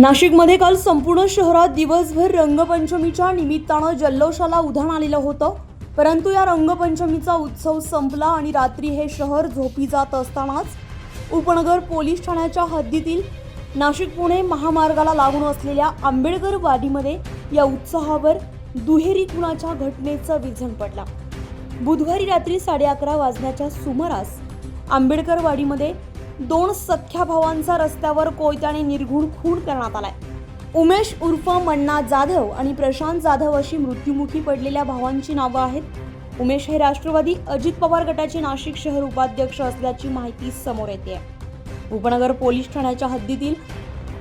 नाशिकमध्ये काल संपूर्ण शहरात दिवसभर रंगपंचमीच्या निमित्तानं जल्लोषाला उधाण आलेलं होतं. परंतु या रंगपंचमीचा उत्सव संपला आणि रात्री हे शहर झोपी जात असतानाच उपनगर पोलीस ठाण्याच्या हद्दीतील नाशिक पुणे महामार्गाला लागून असलेल्या आंबेडकर वाडीमध्ये या उत्साहावर दुहेरी खुणाच्या घटनेचं विझण पडला. बुधवारी रात्री साडे अकरा वाजण्याच्या सुमारास आंबेडकर वाडीमध्ये दोन सख्या भावांचा रस्त्यावर कोयत्याने निर्घुण खून करण्यात आलाय. उमेश उर्फ मन्ना जाधव आणि प्रशांत जाधव अशी मृत्युमुखी पडलेल्या भावांची नावं आहेत. उमेश हे राष्ट्रवादी अजित पवार गटाचे नाशिक शहर उपाध्यक्ष असल्याची माहिती समोर येते उपनगर पोलीस ठाण्याच्या हद्दीतील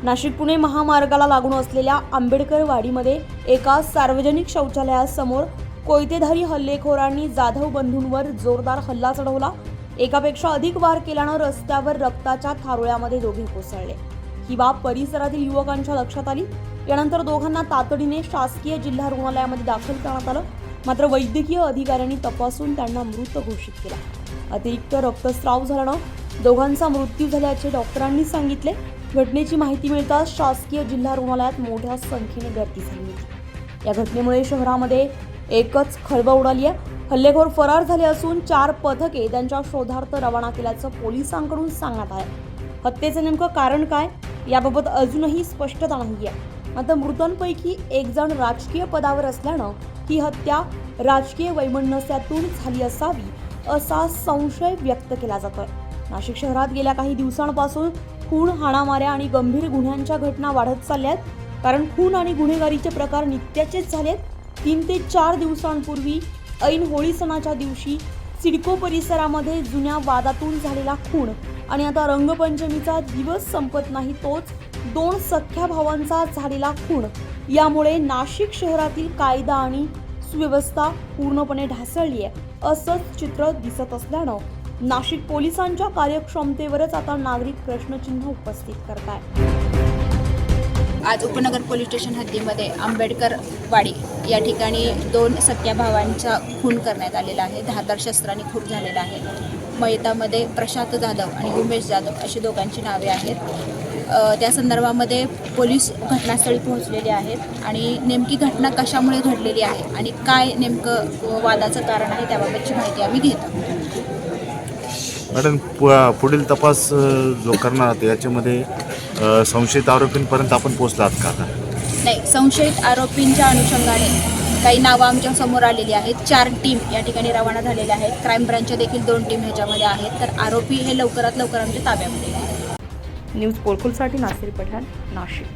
नाशिक पुणे महामार्गाला लागून असलेल्या आंबेडकर वाडीमध्ये एका सार्वजनिक शौचालयासमोर कोयतेधारी हल्लेखोरांनी जाधव बंधूंवर जोरदार हल्ला चढवला. एकापेक्षा अधिक वार केल्यानं रस्त्यावर रक्ताच्या थारोळ्यामध्ये दोघे कोसळले. ही बाब परिसरातील युवकांच्या लक्षात आली. यानंतर दोघांना तातडीने शासकीय जिल्हा रुग्णालयामध्ये दाखल करण्यात आलं. मात्र वैद्यकीय अधिकाऱ्यांनी तपासून त्यांना मृत घोषित केला. अतिरिक्त रक्तस्राव झाल्यानं दोघांचा मृत्यू झाल्याचे डॉक्टरांनी सांगितले. घटनेची माहिती मिळताच शासकीय जिल्हा रुग्णालयात मोठ्या संख्येने गर्दी झाली होती. या घटनेमुळे शहरामध्ये एकच खळबळ उडाली आहे. हल्लेखोर फरार झाले असून चार पथके त्यांच्या शोधार्थ रवाना केल्याचं पोलिसांकडून सांगण्यात आहे हत्येचं नेमकं कारण काय? याबाबत अजूनही स्पष्टता नाही आहे मात्र मृतांपैकी एक जण राजकीय पदावर असल्यानं ही हत्या राजकीय वैमनस्यातून झाली असावी असा संशय व्यक्त केला जातोय. नाशिक शहरात गेल्या काही दिवसांपासून खून हाणामाऱ्या आणि गंभीर गुन्ह्यांच्या घटना वाढत चालल्या आहेत कारण खून आणि गुन्हेगारीचे प्रकार नित्याचेच झालेत. तीन ते चार दिवसांपूर्वी ऐन होळी सणाच्या दिवशी सिडको परिसरामध्ये जुन्या वादातून झालेला खून आणि आता रंगपंचमीचा दिवस संपत नाही तोच दोन सख्या भावांचा झालेला खून. यामुळे नाशिक शहरातील कायदा आणि सुव्यवस्था पूर्णपणे ढासळली आहे असंच चित्र दिसत असल्यानं नाशिक पोलिसांच्या कार्यक्षमतेवरच आता नागरिक प्रश्नचिन्ह उपस्थित करताय आज उपनगर पोलीस स्टेशन हद्दीमध्ये आंबेडकर वाडी या ठिकाणी दोन सत्याभावांचा खून करण्यात आलेला आहे. धारदार शस्त्राने खून झालेला आहे. मयतामध्ये प्रशांत जाधव आणि उमेश जाधव अशी दोघांची नावे आहेत. त्या संदर्भामध्ये पोलीस घटनास्थळी पोहोचलेले आहेत आणि नेमकी घटना कशामुळे घडलेली आहे आणि काय नेमकं वादाचं कारण आहे त्याबाबतची माहिती आम्ही घेतो. मॅडम पुढील तपास जो करणार आहात याच्यामध्ये संशयित आरोपींपर्यंत आपण पोहोचलात का आता? नाही संशयित आरोपींच्या अनुषंगाने काही नावं आमच्यासमोर आलेली आहेत. चार टीम या ठिकाणी रवाना झालेल्या आहेत. क्राईम ब्रांचच्या देखील दोन टीम ह्याच्यामध्ये आहेत. तर आरोपी हे लवकरात लवकर आमच्या ताब्यामध्ये. न्यूज पोलकुलसाठी नासिर पठाण नाशिक.